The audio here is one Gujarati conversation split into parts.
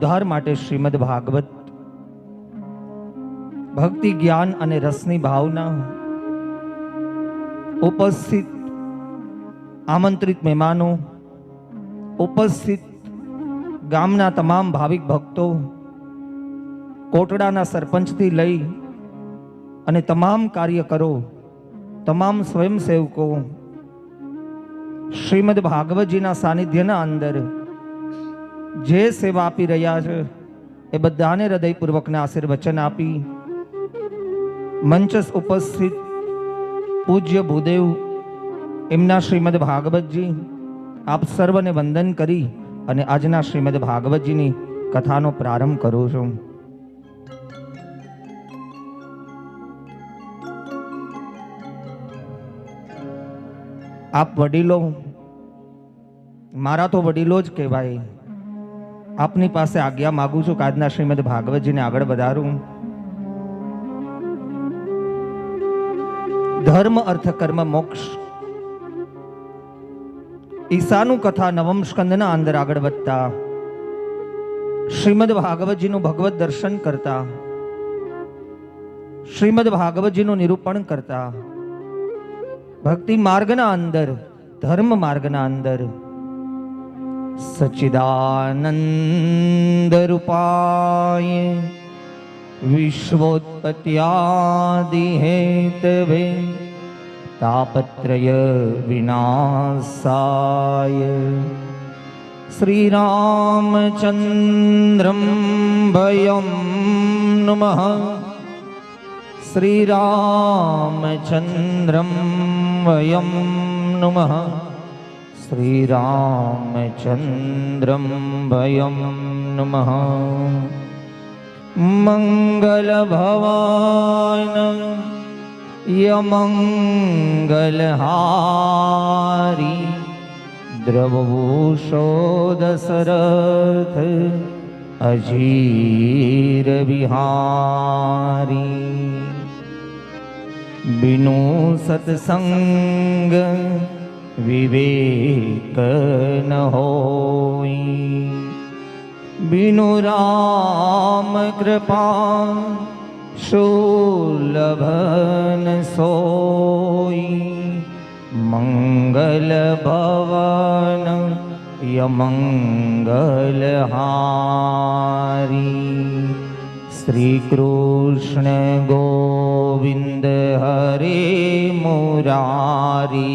ઉદ્ધાર માટે શ્રીમદ ભાગવત. ભક્તિ, જ્ઞાન અને રસની ભાવના ઉપસ્થિત આમંત્રિત મહેમાનો, ઉપસ્થિત ગામના તમામ ભાવિક ભક્તો, કોટડાના સરપંચથી લઈ અને તમામ કાર્યકરો, તમામ સ્વયંસેવકો, શ્રીમદ ભાગવતજીના સાનિધ્યના અંદર જે સેવા આપી રહ્યા છે, એ બધાને હૃદયપૂર્વકના આશીર્વચન આપી. મંચસ ઉપસ્થિત પૂજ્ય ભૂદેવ, એમના શ્રીમદ ભાગવતજી, આપ સર્વને વંદન કરી અને આજના શ્રીમદ ભાગવતજીની કથાનો પ્રારંભ કરું છું. આપ વડીલો, મારા તો વડીલો જ કહેવાય. આપની પાસે આજ્ઞા માગું છું કે આજના શ્રીમદ ભાગવતજીને આગળ વધારું. ધર્મ, અર્થ, કર્મ, મોક્ષ. ઈસાનું કથા નવમ સ્કંદના અંદર આગળ વધતા. શ્રીમદ ભાગવતજીનું ભગવત દર્શન કરતા. શ્રીમદ ભાગવતજીનું નિરૂપણ કરતા. ભક્તિ માર્ગના અંદર, ધર્મ માર્ગના અંદર. સચ્ચિદાનંદ રૂપાય વિશ્વોત્પત્યાદિ श्रीरामचन्द्रं તાપત્રય વિનાશાય श्रीरामचन्द्रं वयं નમઃ श्रीरामचन्द्रं भयं नमः। मङ्गलभवान् द्रवभूषो दशरथ अजीरविहारी विनो सत्सङ्ग विवेक न होई। बिनु राम कृपा शूलभन सों मङ्गलभवन य मङ्गलहारि श्रीकृष्ण गोविन्द हरे मुरारी।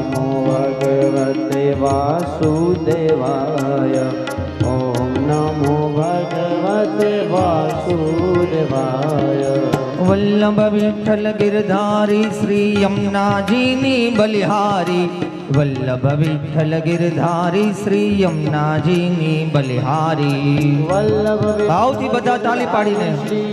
વાસુદેવાય ઓમ નમો ભગવતે વાસુદેવાય વલ્લભ વિઠ્ઠલ ગિરધારી શ્રી યમુનાજીની બલિહારી વલ્લભ વિઠ્ઠલ ગિરધારી શ્રી યમુનાજીની બલિહારી વલ્લભ ભાવથી બધા તાળી પાડીને શ્રી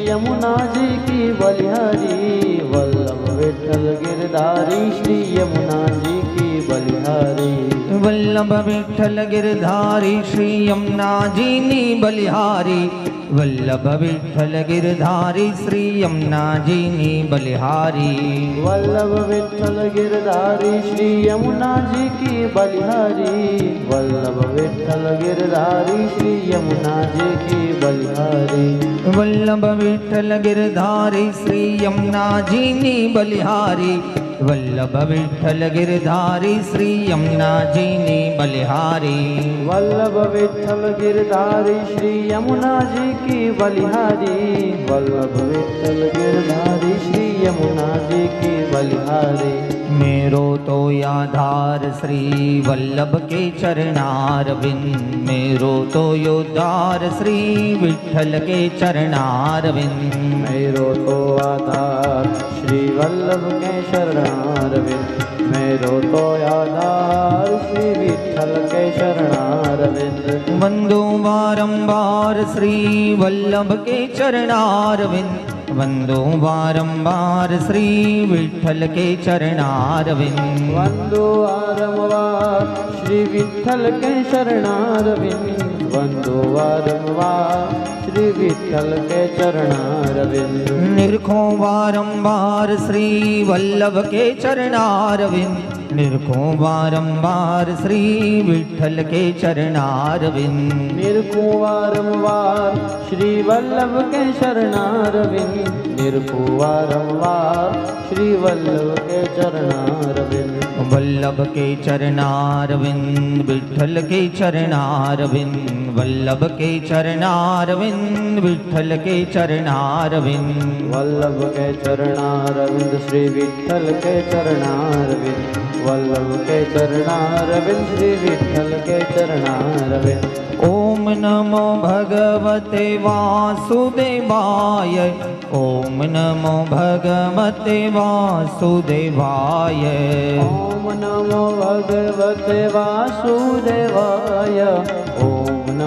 યમુનાજી કી બલિહારી વલ્લભ વિઠ્ઠલ ગિરધારી શ્રી યમુનાજી કી બલિહારી વલ્લભ વિઠ્ઠલ ગિરધારી શ્રી યમુનાજીની બલિહારી વલ્લભ વિઠ્ઠલ ગિરધારી શ્રી યમુનાજીની બલિહારી વલ્લભ વિઠ્ઠલ ગિરધારી શ્રી યમુનાજી કી બલિહારી વલ્લભ વિઠ્ઠલ ગિરધારી શ્રી યમુનાજી કી બલિહારી વલ્લભ વિઠ્ઠલ ગિરધારી શ્રી યમુનાજીની બલિહારી વલ્લભ વિઠ્ઠલ ગિરધારી શ્રી યમુનાજીની બલિહારી વલ્લભ વિઠ્ઠલ ગિરધારી શ્રી યમુનાજી કી બલિહારી વલ્લભ વિઠ્ઠલ ગિરધારી શ્રી યમુનાજી કી બલિહારી मेरो तो याधार श्री वल्लभ के चरणारविंद मेरो तो योद्धार श्री विठ्ठल के चरणारविंद मेरो तो आधार श्री वल्लभ के शरणारविंद मेरो तो आधार श्री विठ्ठल के शरणारविंद वंदो बारंबार श्री वल्लभ के चरणारविंद वंदो बारंबार श्री विठ्ठल के चरणारविंद वंदो वारंवार श्री विठ्ठल के शरणारविंद वंदो वारंवार श्री विठ्ठल के चरणारविंद निरखो बारंबार श्री वल्लभ के चरणारविंद निरखो बारंबार श्री विठ्ठल के चरणारविंद निरखो वारंवार श्री वल्लभ के शरणारविंद निरखो वारंवार श्री वल्लभ के चरणारविंद वल्लभ के चरणारविंद विठ्ठल के चरणारविंद वल्लभ के चरणारविंद विठ्ठल के चरणारविंद वल्लभ के चरणारविंद श्री विठ्ठल के चरणारविंद वल्लभ के चरणारविंद श्री विठ्ठल के चरणारविंद ओम नमो भगवते वासुदेवाय ओम नमो भगवते वासुदेवाय ॐ नमो भगवते वासुदेवाय ॐ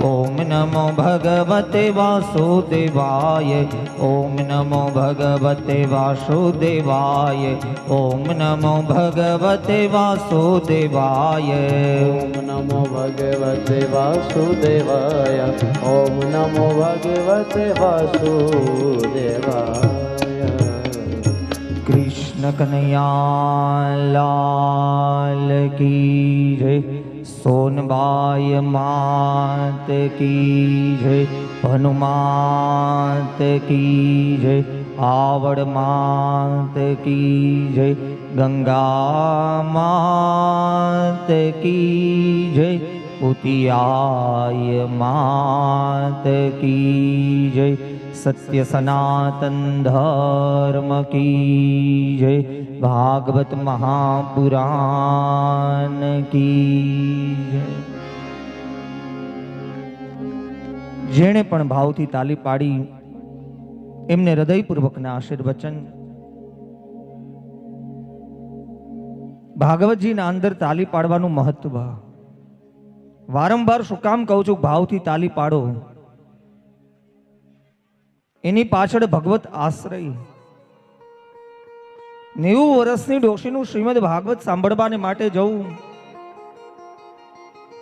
ओम नमो भगवते वासुदेवाय ओम नमो भगवते वासुदेवाय ओम नमो भगवते वासुदेवाय ॐ नमो भगवते वासुदेवाय ॐ नमो भगवते वासुदेवाय कृष्ण कन्हैया लाल की जय સોનબાય માત કી જય, હનુમાત કી જય, આવડ માત કી જય, ગંગા માત કી જય, ઉતિયાય માત કી જય, સત્ય સનાતન ધર્મ કી જય, ભાગવત મહાપુરાણ કી જેણે પણ ભાવથી તાલી પાડી, એમને હૃદયપૂર્વકના આશીર્વચન. ભાગવતજીના અંદર તાલી પાડવાનું મહત્વ. વારંવાર શું કામ કહું છું, ભાવથી તાલી પાડો. એની પાછળ ભગવત આશ્રય. નેવું વર્ષની ડોશીનું શ્રીમદ ભાગવત સાંભળવાને માટે જવું.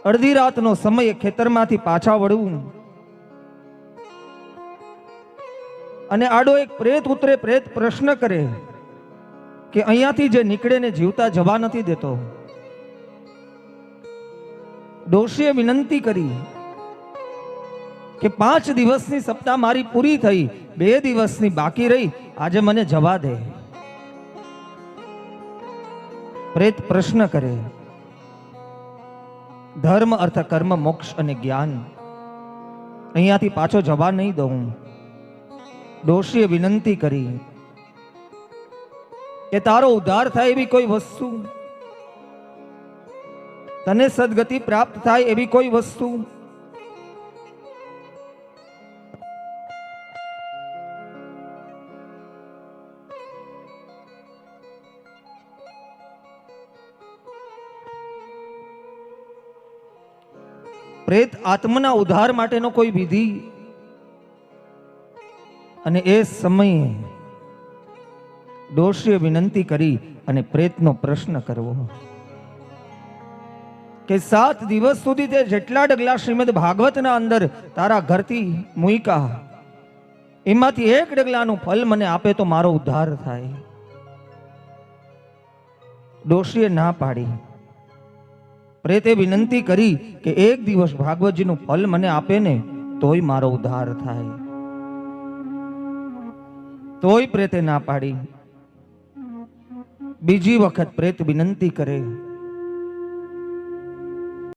અડધી રાતનો સમય ખેતરમાંથી પાછા વળવું. અને આડો એક પ્રેત ઉતરે પ્રેત પ્રશ્ન કરે કે અહીંયાથી જે નીકળે ને જીવતા જવા નથી દેતો. ડોશીએ વિનંતી કરી કે પાંચ દિવસની સપ્તાહ મારી પૂરી થઈ, બે દિવસની બાકી રહી, આજે મને જવા દે. પ્રેત પ્રશ્ન કરે, ધર્મ અર્થ કર્મ, મોક્ષ અને જ્ઞાન. અહીંયાથી પાછો જવા નહીં દઉં. ડોશીએ વિનંતી કરી કે તારો ઉદ્ધાર થાય એવી કોઈ વસ્તુ? તને સદગતિ પ્રાપ્ત થાય એવી કોઈ વસ્તુ? પ્રેત આત્મના ઉદ્ધાર માટેનો કોઈ વિધિ અને એ સમયે ડોશીએ વિનંતી કરી અને પ્રેતનો પ્રશ્ન કરવો કે સાત દિવસ સુધી તે જેટલા ડગલા શ્રીમદ ભાગવતના અંદર તારા ઘરથી મુઈકા એમાંથી એક ડગલાનું ફલ મને આપે તો મારો ઉદ્ધાર થાય. ડોશીએ ના પાડી. પ્રેતે વિનંતી કરી કે એક દિવસ ભાગવતજીનું ફલ મને આપે ને તોય મારો ઉદ્ધાર થાય. તોય પ્રેતે ના પાડી. બીજી વખત પ્રેત વિનંતી કરે.